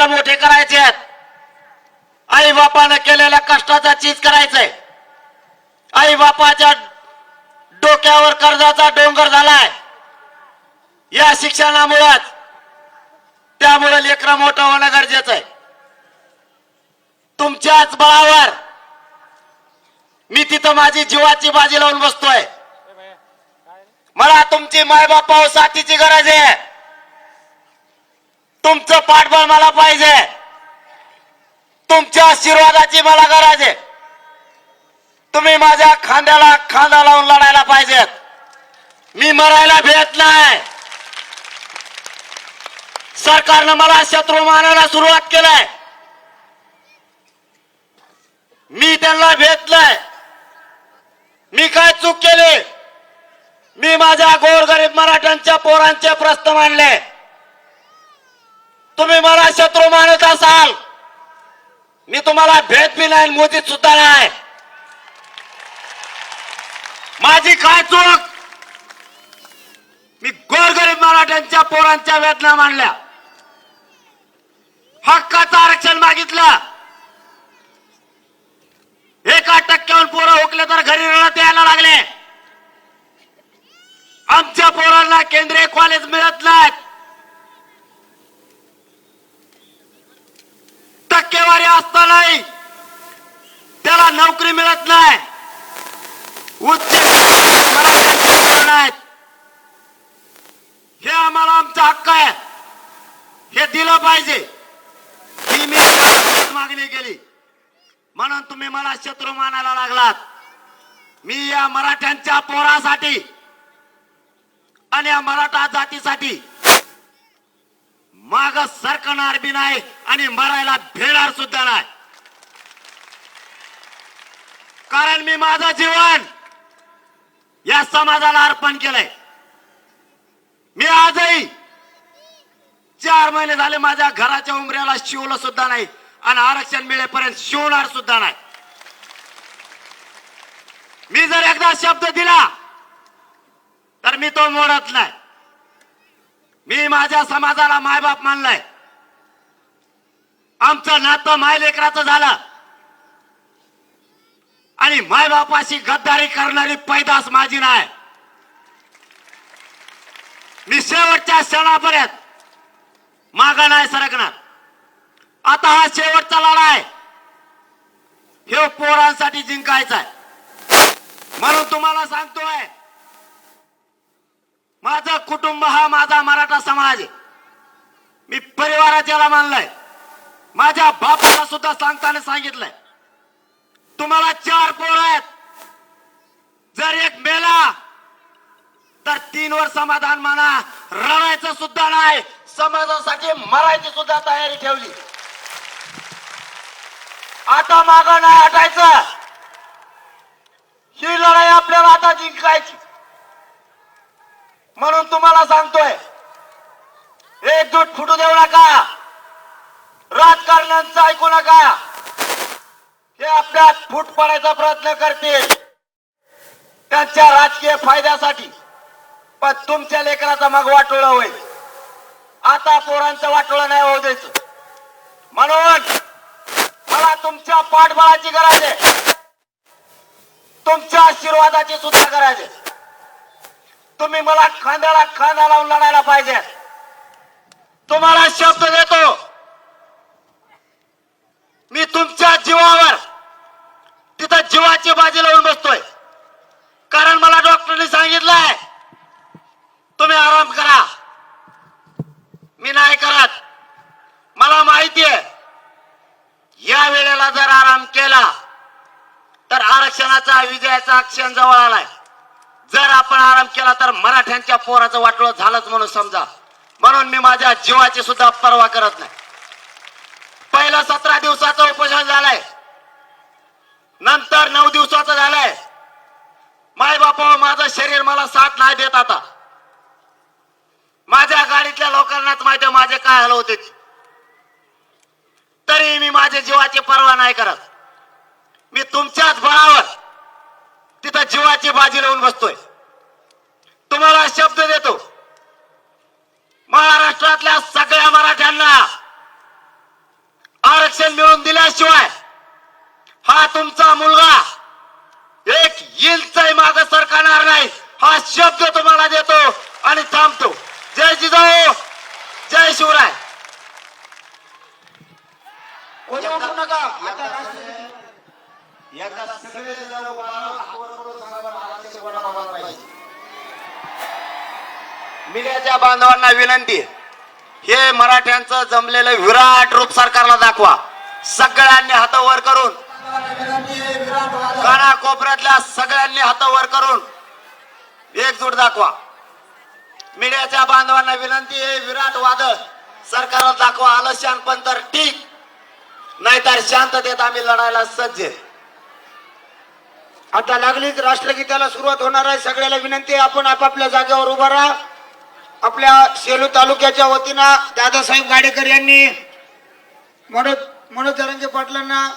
लेकर मोठे करायचे आहेत. आई बापानं केलेल्या कष्टाचा चीज करायचंय. आई बापाच्या डोक्यावर कर्जाचा डोंगर झालाय. या शिक्षणामुळेच त्यामुळे लेकरं मोठं होणं गरजेचं आहे. तुमच्याच बळावर मी तिथं माझी जीवाची बाजी लावून बसतोय. मला तुमची मायबापा साथीची गरज आहे. तुमचं पाठबळ मला पाहिजे. तुमच्या आशीर्वादाची मला गरज आहे. तुम्ही माझ्या खांद्याला खांदा लावून लढायला पाहिजेत. मी मरायला भेट नाही. सरकारनं मला शत्रू मानायला सुरुवात केलाय. मी त्यांना भेटलंय. मी काय चूक केली? मी माझ्या गोरगरीब मराठ्यांच्या पोरांचे प्रश्न मांडले. तुम्ही मला शत्रू मानत असाल. मी तुम्हाला भेट बी नाही मोदीत सुद्धा नाही. माझी काय चूक? मी गोरगरीब मराठ्यांच्या पोरांच्या वेदना मांडल्या. हक्काचं आरक्षण मागितलं. एका टक्क्यावर पोरं हुकले तर घरी रडत यायला लागले. आमच्या पोरांना केंद्रीय कॉलेज मिळत नाहीत. असतानाही त्याला नोकरी मिळत नाही. उच्च हे आम्हाला आमचा हक्क आहे. हे दिलं पाहिजे. ही मी मागणी केली. म्हणून तुम्ही मला शत्रू मानायला लागलात. मी या मराठ्यांच्या पोरासाठी आणि या मराठा जातीसाठी माग सरकणार बी नाही आणि मरायला भेणार सुद्धा नाही. कारण मी माझं जीवन या समाजाला अर्पण केलंय. मी आजही चार महिने झाले माझ्या घराच्या उमऱ्याला शिवलं सुद्धा नाही आणि आरक्षण मिळेपर्यंत शिवणार सुद्धा नाही. मी जर एकदा शब्द दिला तर मी तो मोडत नाही. मी माझ्या समाजाला मायबाप मानलाय. आमचं नातं मायलेकराचं झालं. आणि मायबापाशी गद्दारी करणारी पैदास माझी नाही. मी शेवटच्या क्षणापर्यंत मागा नाही सरकणार. आता हा शेवटचा लढा आहे. हे पोरांसाठी जिंकायचा आहे. म्हणून तुम्हाला सांगतोय माझं कुटुंब हा माझा मराठा समाज आहे. मी परिवाराच्याला मानलाय. माझ्या बापाला सुद्धा सांगताना सांगितलंय. तुम्हाला चार पोळ आहेत. जर एक मेला तर तीन वर समाधान माना. रडायचं सुद्धा नाही. समाजासाठी मरायची सुद्धा तयारी ठेवली. आता माग नाही हटायचं. ही लढाई आपल्याला आता जिंकायची. म्हणून तुम्हाला सांगतोय एकजूट फुटू देऊ नका. राजकारण्यांचं ऐकू नका. हे आपल्यात फूट पडायचा प्रयत्न करतील. त्यांच्या राजकीय फायद्यासाठी. पण तुमच्या लेकराचा मग वाटोळा होईल. आता पोरांचं वाटोळा नाही होऊ द्यायचं. म्हणून मला तुमच्या पाठबळाची गरज आहे. तुमच्या आशीर्वादाची सुद्धा गरज आहे. तुम्ही मला खांद्याला खांदा लावून लढायला पाहिजे. तुम्हाला शब्द देतो. मी तुमच्या जीवावर तिथं जीवाची बाजी लावून बसतोय. कारण मला डॉक्टरने सांगितलंय तुम्ही आराम करा. मी नाही करत. मला माहिती आहे या वेळेला जर आराम केला तर आरक्षणाचा विजयाचा क्षण जवळ आलाय. जर आपण आराम केला तर मराठ्यांच्या पोराचं वाटलं झालंच म्हणून समजा. म्हणून मी माझ्या जीवाची सुद्धा पर्वा करत नाही. पहिलं सतरा दिवसाचं उपोषण झालंय. नंतर नऊ दिवसाचं झालंय. माय बापा हो, माझं शरीर मला साथ नाही देत आता. माझ्या गाडीतल्या लोकांनाच माहिती माझे काय हल होते. तरी मी माझ्या जीवाची पर्वा नाही करत. मी तुमच्याच बळावर तिथं जीवाची बाजी लावून बसतोय. तुम्हाला शब्द देतो. महाराष्ट्रातल्या सगळ्या मराठ्यांना आरक्षण मिळून दिल्याशिवाय हा तुमचा मुलगा एक इंचही माग सरकारणार नाही. हा शब्द तुम्हाला देतो आणि थांबतो. जय जिजाऊ जय शिवराय. वळा बांधवांना विनंती हे मराठ्यांचं जमलेलं विराट रूप सरकारला दाखवा. सगळ्यांनी हात वर करून विनंती काना कोपऱ्यातल्या सगळ्यांनी हात वर करून एकजूट दाखवा. मीडियाच्या बांधवांना विनंती आहे विराट वादळ सरकारला दाखवा. आलं पण तर ठीक. नाहीतर शांततेत आम्ही लढायला सज्ज आहे. आता लागलीच राष्ट्रगीताला सुरुवात होणार आहे. सगळ्याला विनंती आहे आपण आपापल्या जागेवर उभा राहा. आपल्या सेलू तालुक्याच्या वतीनं दादासाहेब गाडेकर यांनी मनोज मनोज जरांगे पाटलांना